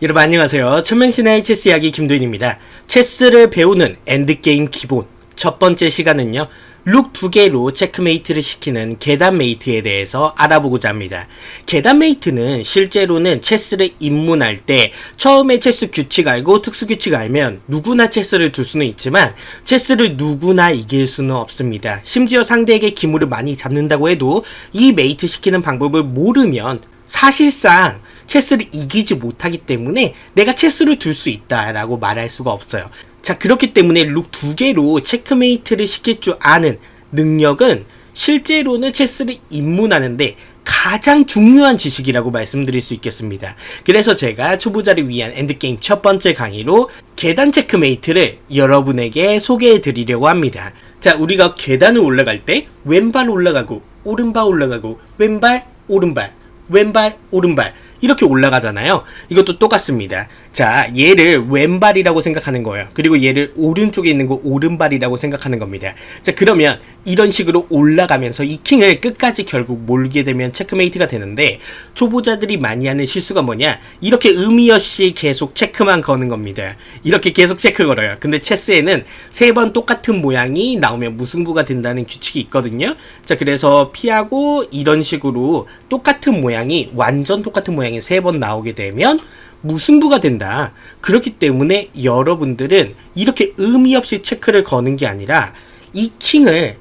여러분 안녕하세요. 천명신의 체스 이야기 김도인입니다. 체스를 배우는 엔드게임 기본 첫 번째 시간은요. 룩 두 개로 체크메이트를 시키는 계단 메이트에 대해서 알아보고자 합니다. 계단 메이트는 실제로는 체스를 입문할 때 처음에 체스 규칙 알고 특수 규칙 알면 누구나 체스를 둘 수는 있지만 체스를 누구나 이길 수는 없습니다. 심지어 상대에게 기물을 많이 잡는다고 해도 이 메이트 시키는 방법을 모르면 사실상 체스를 이기지 못하기 때문에 내가 체스를 둘 수 있다라고 말할 수가 없어요. 자, 그렇기 때문에 룩 두 개로 체크메이트를 시킬 줄 아는 능력은 실제로는 체스를 입문하는데 가장 중요한 지식이라고 말씀드릴 수 있겠습니다. 그래서 제가 초보자를 위한 엔드게임 첫 번째 강의로 계단 체크메이트를 여러분에게 소개해 드리려고 합니다. 자, 우리가 계단을 올라갈 때 왼발 올라가고 오른발 올라가고 왼발 오른발 왼발, 오른발 이렇게 올라가잖아요. 이것도 똑같습니다. 자, 얘를 왼발이라고 생각하는 거예요. 그리고 얘를 오른쪽에 있는 거 오른발이라고 생각하는 겁니다. 자, 그러면 이런 식으로 올라가면서 이 킹을 끝까지 결국 몰게 되면 체크메이트가 되는데 초보자들이 많이 하는 실수가 뭐냐? 이렇게 의미 없이 계속 체크만 거는 겁니다. 이렇게 계속 체크 걸어요. 근데 체스에는 세 번 똑같은 모양이 나오면 무승부가 된다는 규칙이 있거든요. 자, 그래서 피하고 이런 식으로 똑같은 모양이 완전 똑같은 모양 이 세 번 나오게 되면 무승부가 된다. 그렇기 때문에 여러분들은 이렇게 의미 없이 체크를 거는 게 아니라 이 킹을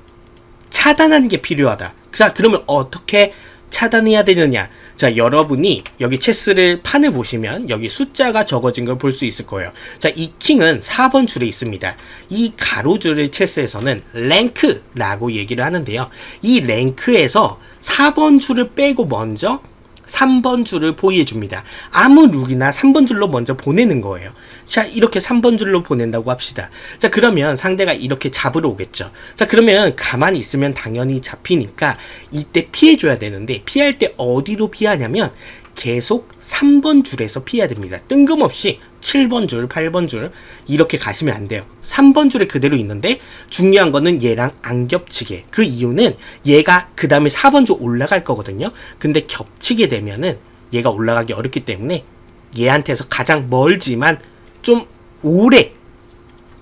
차단하는 게 필요하다. 자, 그러면 어떻게 차단해야 되느냐? 자, 여러분이 여기 체스를 판을 보시면 여기 숫자가 적어진 걸 볼 수 있을 거예요. 자, 이 킹은 4번 줄에 있습니다. 이 가로줄을 체스에서는 랭크라고 얘기를 하는데요. 이 랭크에서 4번 줄을 빼고 먼저 3번 줄을 포위해 줍니다. 아무 룩이나 3번 줄로 먼저 보내는 거예요. 자, 이렇게 3번 줄로 보낸다고 합시다. 자, 그러면 상대가 이렇게 잡으러 오겠죠. 자, 그러면 가만히 있으면 당연히 잡히니까 이때 피해 줘야 되는데 피할 때 어디로 피하냐면 계속 3번 줄에서 피해야 됩니다. 뜬금없이 7번 줄, 8번 줄 이렇게 가시면 안 돼요. 3번 줄에 그대로 있는데 중요한 거는 얘랑 안 겹치게. 그 이유는 얘가 그 다음에 4번 줄 올라갈 거거든요. 근데 겹치게 되면은 얘가 올라가기 어렵기 때문에 얘한테서 가장 멀지만 좀 오래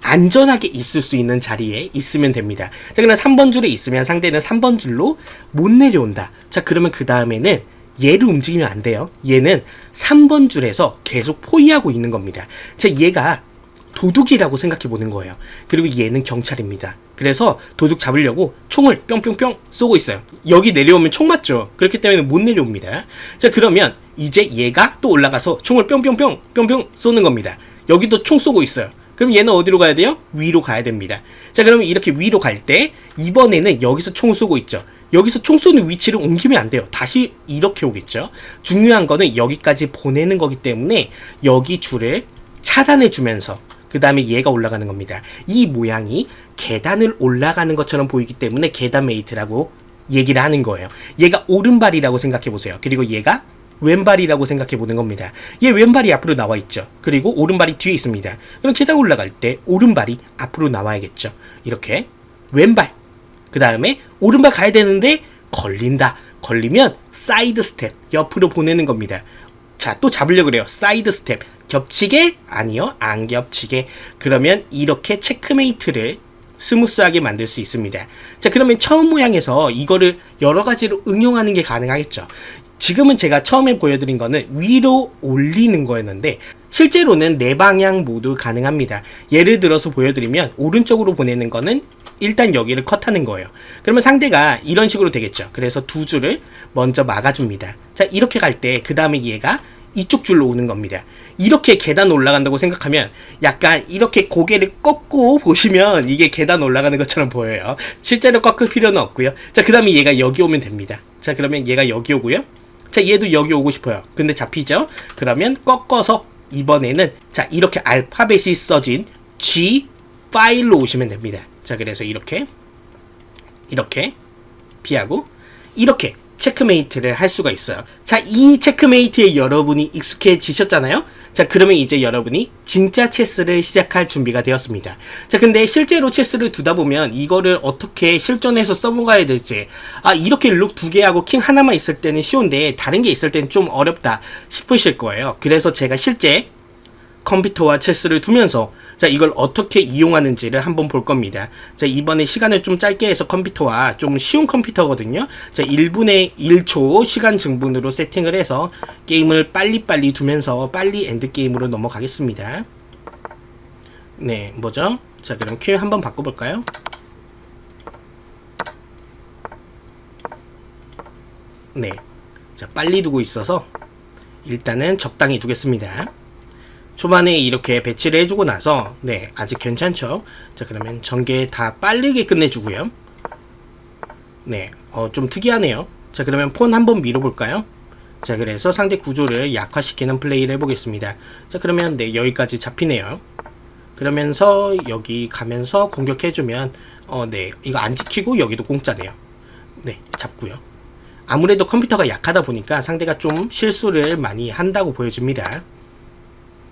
안전하게 있을 수 있는 자리에 있으면 됩니다. 자, 그러면 3번 줄에 있으면 상대는 3번 줄로 못 내려온다. 자, 그러면 그 다음에는 얘를 움직이면 안 돼요. 얘는 3번 줄에서 계속 포위하고 있는 겁니다. 자, 얘가 도둑이라고 생각해 보는 거예요. 그리고 얘는 경찰입니다. 그래서 도둑 잡으려고 총을 뿅뿅뿅 쏘고 있어요. 여기 내려오면 총 맞죠? 그렇기 때문에 못 내려옵니다. 자, 그러면 이제 얘가 또 올라가서 총을 뿅뿅뿅 뿅뿅 쏘는 겁니다. 여기도 총 쏘고 있어요. 그럼 얘는 어디로 가야 돼요? 위로 가야 됩니다. 자, 그러면 이렇게 위로 갈 때 이번에는 여기서 총 쏘고 있죠. 여기서 총 쏘는 위치를 옮기면 안 돼요. 다시 이렇게 오겠죠. 중요한 거는 여기까지 보내는 거기 때문에 여기 줄을 차단해 주면서 그 다음에 얘가 올라가는 겁니다. 이 모양이 계단을 올라가는 것처럼 보이기 때문에 계단 메이트라고 얘기를 하는 거예요. 얘가 오른발이라고 생각해 보세요. 그리고 얘가 왼발이라고 생각해 보는 겁니다. 얘 왼발이 앞으로 나와 있죠. 그리고 오른발이 뒤에 있습니다. 그럼 계단 올라갈 때 오른발이 앞으로 나와야겠죠. 이렇게 왼발. 그 다음에 오른발 가야 되는데 걸린다. 걸리면 사이드 스텝 옆으로 보내는 겁니다. 자, 또 잡으려고 그래요. 사이드 스텝. 겹치게? 아니요. 안 겹치게. 그러면 이렇게 체크메이트를 스무스하게 만들 수 있습니다. 자, 그러면 처음 모양에서 이거를 여러 가지로 응용하는 게 가능하겠죠. 지금은 제가 처음에 보여드린 거는 위로 올리는 거였는데 실제로는 네 방향 모두 가능합니다. 예를 들어서 보여드리면 오른쪽으로 보내는 거는 일단 여기를 컷하는 거예요. 그러면 상대가 이런 식으로 되겠죠. 그래서 두 줄을 먼저 막아줍니다. 자 이렇게 갈 때 그 다음에 얘가 이쪽 줄로 오는 겁니다. 이렇게 계단 올라간다고 생각하면 약간 이렇게 고개를 꺾고 보시면 이게 계단 올라가는 것처럼 보여요. 실제로 꺾을 필요는 없고요. 자, 그 다음에 얘가 여기 오면 됩니다. 자, 그러면 얘가 여기 오고요. 자, 얘도 여기 오고 싶어요. 근데 잡히죠? 그러면 꺾어서 이번에는 자, 이렇게 알파벳이 써진 G 파일로 오시면 됩니다. 자, 그래서 이렇게 이렇게 피하고 이렇게 체크메이트를 할 수가 있어요. 자, 이 체크메이트에 여러분이 익숙해지셨잖아요? 자, 그러면 이제 여러분이 진짜 체스를 시작할 준비가 되었습니다. 자, 근데 실제로 체스를 두다 보면 이거를 어떻게 실전에서 써먹어야 될지, 아, 이렇게 룩 두 개하고 킹 하나만 있을 때는 쉬운데 다른 게 있을 때는 좀 어렵다 싶으실 거예요. 그래서 제가 실제 컴퓨터와 체스를 두면서 자 이걸 어떻게 이용하는지를 한번 볼 겁니다. 자 이번에 시간을 좀 짧게 해서 컴퓨터와 좀 쉬운 컴퓨터거든요. 자 1분의 1초 시간 증분으로 세팅을 해서 게임을 빨리빨리 두면서 빨리 엔드 게임으로 넘어가겠습니다. 네 뭐죠? 자 그럼 큐 한번 바꿔볼까요? 네. 자 빨리 두고 있어서 일단은 적당히 두겠습니다. 초반에 이렇게 배치를 해주고 나서 네 아직 괜찮죠? 자 그러면 전개 다 빠르게 끝내주고요. 네어좀 특이하네요. 자 그러면 폰 한번 밀어볼까요? 자 그래서 상대 구조를 약화시키는 플레이를 해보겠습니다. 자 그러면 네 여기까지 잡히네요. 그러면서 여기 가면서 공격해주면 어 네 이거 안 지키고 여기도 공짜네요. 네 잡고요. 아무래도 컴퓨터가 약하다 보니까 상대가 좀 실수를 많이 한다고 보여집니다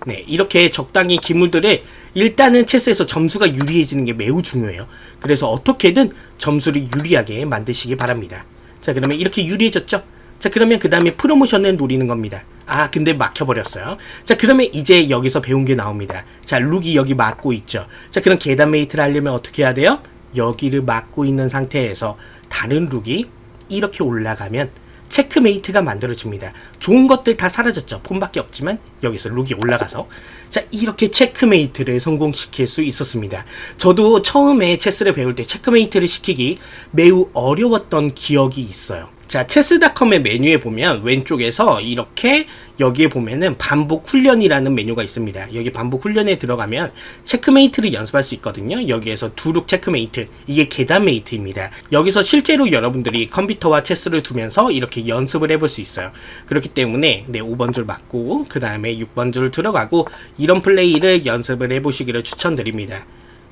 네, 이렇게 적당히 기물들을 일단은 체스에서 점수가 유리해지는 게 매우 중요해요. 그래서 어떻게든 점수를 유리하게 만드시기 바랍니다. 자, 그러면 이렇게 유리해졌죠? 자, 그러면 그 다음에 프로모션을 노리는 겁니다. 아, 근데 막혀버렸어요. 자, 그러면 이제 여기서 배운 게 나옵니다. 자, 룩이 여기 막고 있죠. 자, 그럼 계단 메이트를 하려면 어떻게 해야 돼요? 여기를 막고 있는 상태에서 다른 룩이 이렇게 올라가면 체크메이트가 만들어집니다. 좋은 것들 다 사라졌죠. 폰밖에 없지만 여기서 룩이 올라가서 자 이렇게 체크메이트를 성공시킬 수 있었습니다. 저도 처음에 체스를 배울 때 체크메이트를 시키기 매우 어려웠던 기억이 있어요. 자, 체스닷컴의 메뉴에 보면 왼쪽에서 이렇게 여기에 보면은 반복 훈련이라는 메뉴가 있습니다. 여기 반복 훈련에 들어가면 체크메이트를 연습할 수 있거든요. 여기에서 두룩 체크메이트, 이게 계단 메이트입니다. 여기서 실제로 여러분들이 컴퓨터와 체스를 두면서 이렇게 연습을 해볼 수 있어요. 그렇기 때문에 네, 5번 줄 맞고 그 다음에 6번 줄 들어가고 이런 플레이를 연습을 해보시기를 추천드립니다.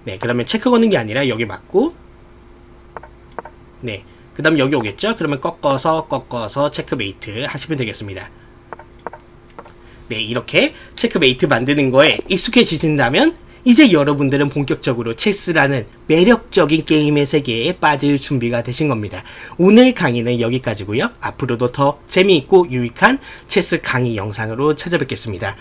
네, 그러면 체크 거는 게 아니라 여기 맞고 네. 그 다음 여기 오겠죠? 그러면 꺾어서 꺾어서 체크메이트 하시면 되겠습니다. 네, 이렇게 체크메이트 만드는 거에 익숙해지신다면 이제 여러분들은 본격적으로 체스라는 매력적인 게임의 세계에 빠질 준비가 되신 겁니다. 오늘 강의는 여기까지고요. 앞으로도 더 재미있고 유익한 체스 강의 영상으로 찾아뵙겠습니다.